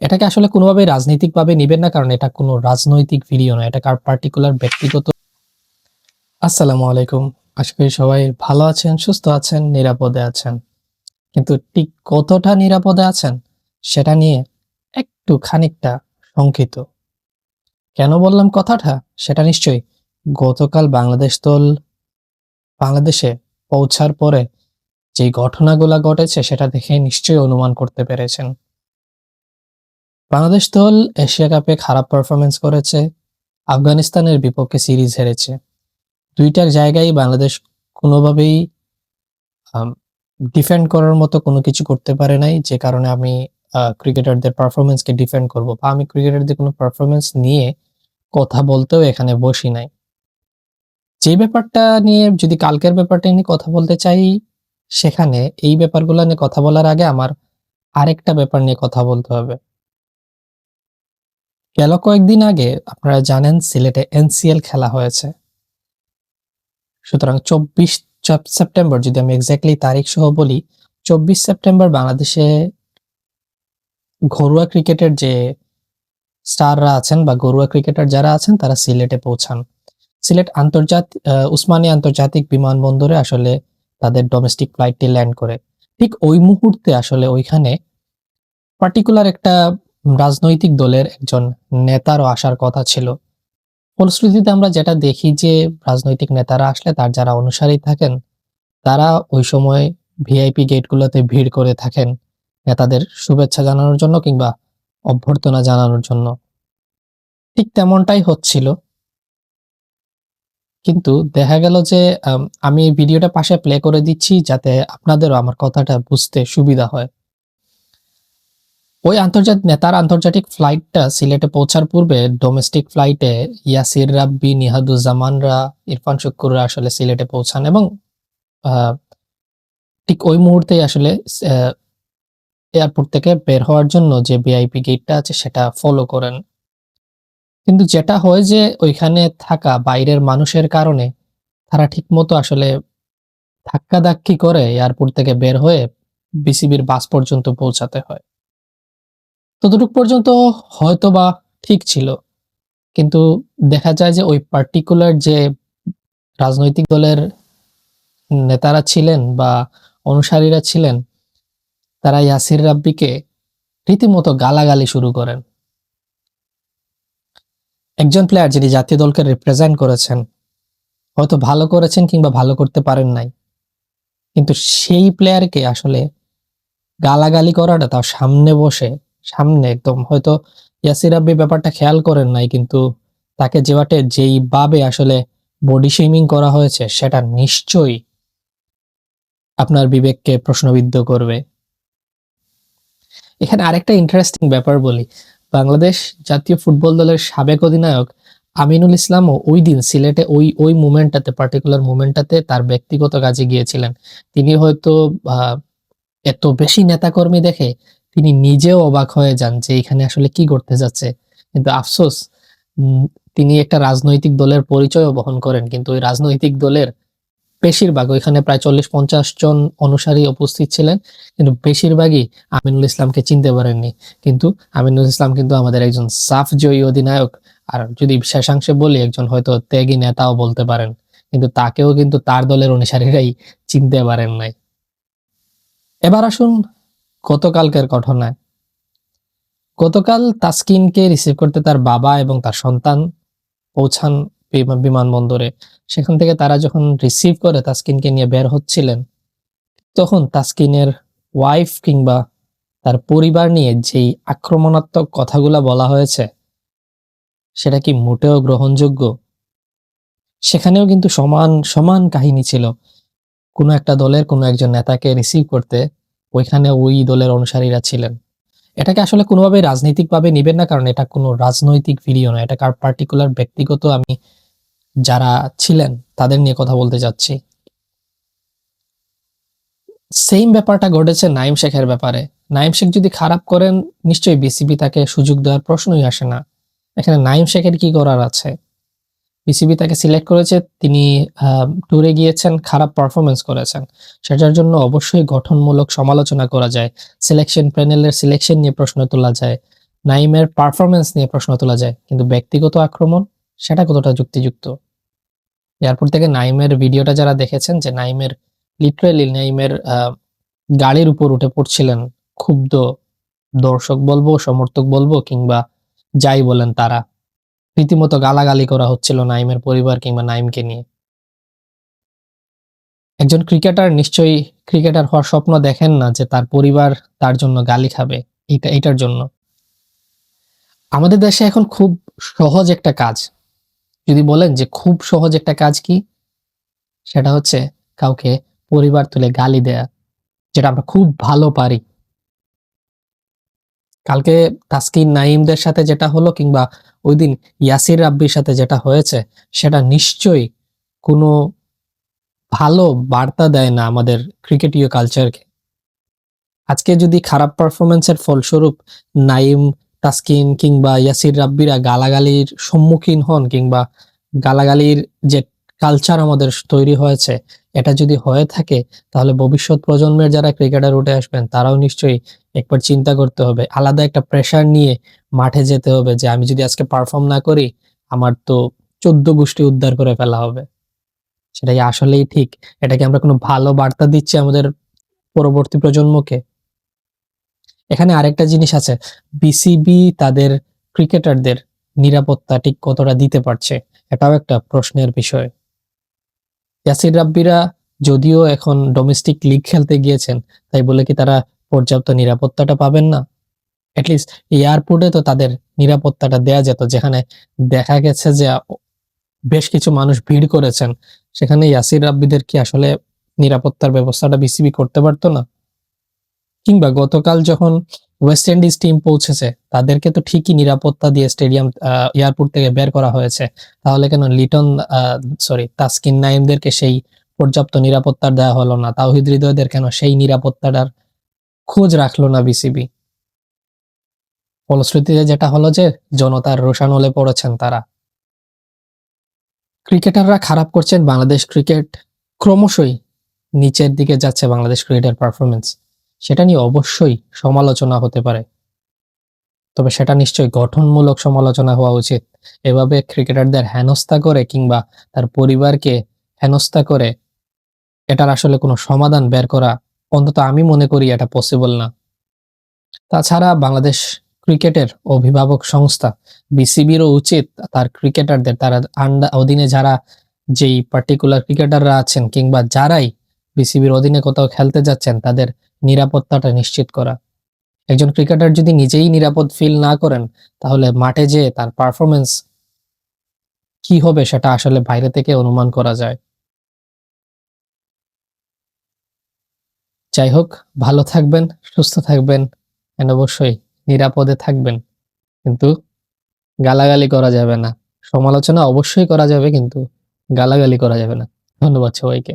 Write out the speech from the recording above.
এটাকে আসলে কোনোভাবেই রাজনৈতিকভাবে নিবেন না, কারণ এটা কোনো রাজনৈতিক ভিডিও না, এটা কার পার্টিকুলার ব্যক্তিগত আসসালামু আলাইকুম। আশা করি সবাই ভালো আছেন, সুস্থ আছেন, নিরাপদে আছেন। কিন্তু ঠিক কতটা নিরাপদে আছেন, সেটা নিয়ে একটু খানিকটা শঙ্কিত। কেন বললাম কথাটা? সেটা নিশ্চয়ই গতকাল বাংলাদেশ দল বাংলাদেশে পৌঁছার পরে যে ঘটনাগুলা ঘটেছে, সেটা দেখে নিশ্চয়ই অনুমান করতে পেরেছেন। বাংলাদেশ দল এশিয়া কাপে খারাপ পারফরমেন্স করেছে, আফগানিস্তানের বিপক্ষে সিরিজ হেরেছে। দুইটার জায়গায় বাংলাদেশ কোনোভাবেই ডিফেন্ড করার মতো কোনো কিছু করতে পারে নাই, যে কারণে আমি ক্রিকেটারদের পারফরমেন্সকে ডিফেন্ড করব। বা আমি ক্রিকেটারদের কোনো পারফরমেন্স নিয়ে কথা বলতেও এখানে বসি নাই। যে ব্যাপারটা নিয়ে যদি কালকের ব্যাপারটা নিয়ে কথা বলতে চাই, সেখানে এই ব্যাপারগুলো নিয়ে কথা বলার আগে আমার আরেকটা ব্যাপার নিয়ে কথা বলতে হবে। গেল কয়েকদিন আগে আপনারা জানেন সিলেটে এনসিএল খেলা হয়েছে। সুতরাং চব্বিশ সেপ্টেম্বর, যদি আমি এক্স্যাক্টলি তারিখ সহ বলি, চব্বিশ সেপ্টেম্বর বাংলাদেশে ঘরোয়া ক্রিকেটের যে স্টাররা আছেন বা ঘরোয়া ক্রিকেটার যারা আছেন, তারা সিলেটে পৌঁছান। সিলেট আন্তর্জাতিক উসমানী আন্তর্জাতিক বিমানবন্দরে আসলে তাদের ডোমেস্টিক ফ্লাইটটি ল্যান্ড করে। ঠিক ওই মুহূর্তে আসলে ওইখানে পার্টিকুলার একটা রাজনৈতিক দলের একজন নেতারও আসার কথা ছিল। ফলশ্রুতিতে আমরা যেটা দেখি যে রাজনৈতিক নেতারা আসলে তার যারা অনুসারী থাকেন, তারা ওই সময় ভিআইপি গেটগুলোতে ভিড় করে থাকেন নেতাদের শুভেচ্ছা জানানোর জন্য কিংবা অভ্যর্থনা জানানোর জন্য। ঠিক তেমনটাই হচ্ছিল। কিন্তু দেখা গেল যে, আমি ভিডিওটা পাশে প্লে করে দিচ্ছি যাতে আপনাদেরও আমার কথাটা বুঝতে সুবিধা হয়। ওই আন্তর্জাতিক নেতার আন্তর্জাতিক ফ্লাইটটা সিলেটে পৌঁছার পূর্বে ডোমেস্টিক ফ্লাইটে ইয়াসির রাব্বি, নিহাদুজ্জামানরা, ইরফান শুক্কুররা আসলে সিলেটে পৌঁছান এবং ঠিক ওই মুহূর্তেই আসলে এয়ারপোর্ট থেকে বের হওয়ার জন্য যে ভিআইপি গেটটা আছে সেটা ফলো করেন। কিন্তু যেটা হয় যে ওইখানে থাকা বাইরের মানুষের কারণে তারা ঠিকমতো আসলে ধাক্কাধাক্কি করে এয়ারপোর্ট থেকে বের হয়ে বিসিবির বাস পর্যন্ত পৌঁছাতে হয়। ততটুক পর্যন্ত হয়তো বা ঠিক ছিল। কিন্তু দেখা যায় যে ওই পার্টিকুলার যে রাজনৈতিক দলের নেতারা ছিলেন বা অনুসারীরা ছিলেন, তারা ইয়াসির রাব্বিকে রীতিমতো গালাগালি শুরু করেন। একজন প্লেয়ার যিনি জাতীয় দলকে রিপ্রেজেন্ট করেছেন, হয়তো ভালো করেছেন কিংবা ভালো করতে পারেন নাই, কিন্তু সেই প্লেয়ারকে আসলে গালাগালি করাটা তার সামনে বসে সামনে একদম। হয়তো ইয়াসির রাব্বি ব্যাপারটা খেয়াল করেন নাই, কিন্তু তাকে যেভাবে যেইভাবে আসলে বডি শেমিং করা হয়েছে, সেটা নিশ্চয়ই আপনার বিবেককে প্রশ্নবিদ্ধ করবে। এখানে আরেকটা ইন্টারেস্টিং ব্যাপার বলি। বাংলাদেশ জাতীয় ফুটবল দলের সাবেক অধিনায়ক আমিনুল ইসলামও ওই দিন সিলেটে ওই ওই মুমেন্টটাতে পার্টিকুলার মুমেন্টটাতে তার ব্যক্তিগত কাজে গিয়েছিলেন। তিনি হয়তো এত বেশি নেতাকর্মী দেখে তিনি নিজেও অবাক হয়ে যান যে এখানে আসলে কি করতে যাচ্ছে। কিন্তু আফসোস তিনি একটা রাজনৈতিক দলের পরিচয়ও বহন করেন, কিন্তু ওই রাজনৈতিক দলের বেশিরভাগ, ওইখানে প্রায় চল্লিশ পঞ্চাশ জন অনুসারী উপস্থিত ছিলেন, কিন্তু বেশিরভাগই আমিনুল ইসলামকে চিনতে পারেননি। কিন্তু আমিনুল ইসলাম কিন্তু আমাদের একজন সাফ জয়ী অধিনায়ক, আর যদি শেষাংশে বলি, একজন হয়তো ত্যাগী নেতাও বলতে পারেন, কিন্তু তাকেও কিন্তু তার দলের অনুসারীরাই চিনতে পারেন নাই। এবার আসুন গতকালকের ঘটনায়। গতকাল তাসকিনকে রিসিভ করতে তার বাবা এবং তার সন্তান পৌঁছান বিমানবন্দরে। সেখান থেকে তারা যখন রিসিভ করে তাসকিনকে নিয়ে বের হচ্ছিলেন, তখন তাসকিনের ওয়াইফ কিংবা তার পরিবার নিয়ে যেই আক্রমণাত্মক কথাগুলা বলা হয়েছে, সেটা কি মোটেও গ্রহণযোগ্য? সেখানেও কিন্তু সমান সমান কাহিনী ছিল। কোনো একটা দলের কোনো একজন নেতাকে রিসিভ করতে ওইখানে ওই দলের অনুসারীরা ছিলেন। এটাকে আসলে কোনোভাবে রাজনৈতিকভাবে নিবেন না, কারণ এটা কোনো রাজনৈতিক ভিডিও না এটা কার পার্টিকুলার ব্যক্তিগত আমি যারা ছিলেন তাদের নিয়ে কথা বলতে যাচ্ছি। সেম ব্যাপারটা ঘটেছে নাইম শেখের ব্যাপারে। নাইম শেখ যদি খারাপ করেন, নিশ্চয়ই বিসিবি তাকে সুযোগ দেওয়ার প্রশ্নই আসে না। এখানে নাইম শেখের কি করার আছে? বিসিবি তাকে সিলেক্ট করেছে, তিনি ট্যুরে গিয়েছেন, খারাপ পারফরমেন্স করেছেন। সেটার জন্য অবশ্যই গঠনমূলক সমালোচনা করা যায় সিলেকশন প্যানেলের সিলেকশন নিয়ে প্রশ্ন তোলা যায়, নাইমের পারফরমেন্স নিয়ে প্রশ্ন তোলা যায়, কিন্তু ব্যক্তিগত আক্রমণ, সেটা কতটা যুক্তিযুক্ত? এয়ারপোর্ট থেকে নাইমের ভিডিওটা যারা দেখেছেন, যে নাইমের লিটারেলি নাইমের গাড়ির উপর উঠে পড়ছিলেন, ক্ষুব্ধ দর্শক বলব, সমর্থক বলব, কিংবা যাই বলেন তারা। রীতিমতো গালাগালি করা হচ্ছিল নাইমের পরিবার কিংবা নাইমকে নিয়ে। একজন ক্রিকেটার নিশ্চয়ই ক্রিকেটার হওয়ার স্বপ্ন দেখেন না যে তার পরিবার তার জন্য গালি খাবে এটা এটার জন্য। আমাদের দেশে এখন খুব সহজ একটা কাজ। যদি বলেন যে খুব সহজ একটা কাজ কি? সেটা হচ্ছে কাউকে পরিবার তুলে গালি দেয়া, যেটা আমরা খুব ভালো পারি। কালকে তাসকিন নাইমদের সাথে যেটা হলো কিংবা ওই দিন ইয়াসির রাব্বির সাথে যেটা হয়েছে, সেটা নিশ্চয়ই কোনো ভালো বার্তা দেয় না আমাদের ক্রিকেটীয় কালচারকে। আজকে যদি খারাপ পারফরমেন্সের ফলস্বরূপ নাইম তাসকিন কিংবা ইয়াসির রাব্বিরা গালাগালির সম্মুখীন হন কিংবা গালাগালির যে কালচার আমাদের তৈরি হয়েছে, এটা যদি হয়ে থাকে, তাহলে ভবিষ্যৎ প্রজন্মের যারা ক্রিকেটার উঠে আসবেন, তারাও নিশ্চয়ই একবার চিন্তা করতে হবে। আলাদা একটা প্রেশার নিয়ে মাঠে যেতে হবে যে আমি যদি আজকে পারফর্ম না করি, আমার তো চোদ্দ গোষ্ঠী উদ্ধার করে ফেলা হবে। সেটাই আসলেই ঠিক। এটাকে আমরা কোনো ভালো বার্তা দিচ্ছি আমাদের পরবর্তী প্রজন্মকে। এখানে আরেকটা জিনিস আছে বিসিবি তাদের ক্রিকেটারদের নিরাপত্তা ঠিক কতটা দিতে পারছে, এটাও একটা প্রশ্নের বিষয়। ইয়াসির রাব্বিরা যদিও এখন ডোমেস্টিক লিগ খেলতে গিয়েছেন, তাই বলে কি তারা পর্যাপ্ত নিরাপত্তাটা পাবেন না? অ্যাটলিস্ট এয়ারপোর্টে তো তাদের নিরাপত্তাটা দেয়া যেত, যেখানে দেখা গেছে যে বেশ কিছু মানুষ ভিড় করেছেন। সেখানে ইয়াসির রাব্বিদের কি আসলে নিরাপত্তার ব্যবস্থাটা বিসিবি করতে পারতো না? কিংবা গতকাল যখন ওয়েস্ট ইন্ডিজ টিম পৌঁছেছে। তাদেরকে তো ঠিকই নিরাপত্তা দিয়ে স্টেডিয়াম এয়ারপোর্ট থেকে বের করা হয়েছে। তাহলে কেন লিটন সরি তাসকিন নাইমদেরকে সেই পর্যাপ্ত নিরাপত্তা দেওয়া হলো না? তাওহিদ হৃদয়দের কেন সেই নিরাপত্তাটার খোঁজ রাখল না বিসিবি ফলশ্রুতিতে যেটা হলো যে জনতার রোষানলে পড়েছেন তারা। ক্রিকেটাররা খারাপ করছেন। বাংলাদেশ ক্রিকেট ক্রমশই নিচের দিকে যাচ্ছে। বাংলাদেশ ক্রিকেটের পারফরমেন্স সেটা নিয়ে অবশ্যই সমালোচনা হতে পারে। তবে সেটা নিশ্চয়ই গঠনমূলক সমালোচনা হওয়া উচিত। এভাবে ক্রিকেটারদের হেনস্থা করে কিংবা তার পরিবারকে হেনস্থা করে এটার আসলে কোনো সমাধান বের করা অন্তত আমি মনে করি এটা পসিবল না। তাছাড়া বাংলাদেশ ক্রিকেটের অভিভাবক সংস্থা বিসিবিরও উচিত তার ক্রিকেটারদের, তারা আন্ডা অধীনে যারা যেই পার্টিকুলার ক্রিকেটাররা আছেন কিংবা যারাই বিসিবির অধীনে কোথাও খেলতে যাচ্ছেন তাদের নিরাপত্তাটা নিশ্চিত করা। একজন ক্রিকেটার যদি নিজেই নিরাপদ ফিল না করেন, তাহলে মাঠে যেয়ে তার পারফরমেন্স কি হবে সেটা আসলে বাইরে থেকে অনুমান করা যায়। যাই হোক, ভালো থাকবেন, সুস্থ থাকবেন অবশ্যই নিরাপদে থাকবেন। কিন্তু গালাগালি করা যাবে না। সমালোচনা অবশ্যই করা যাবে কিন্তু গালাগালি করা যাবে না। ধন্যবাদ সবাইকে।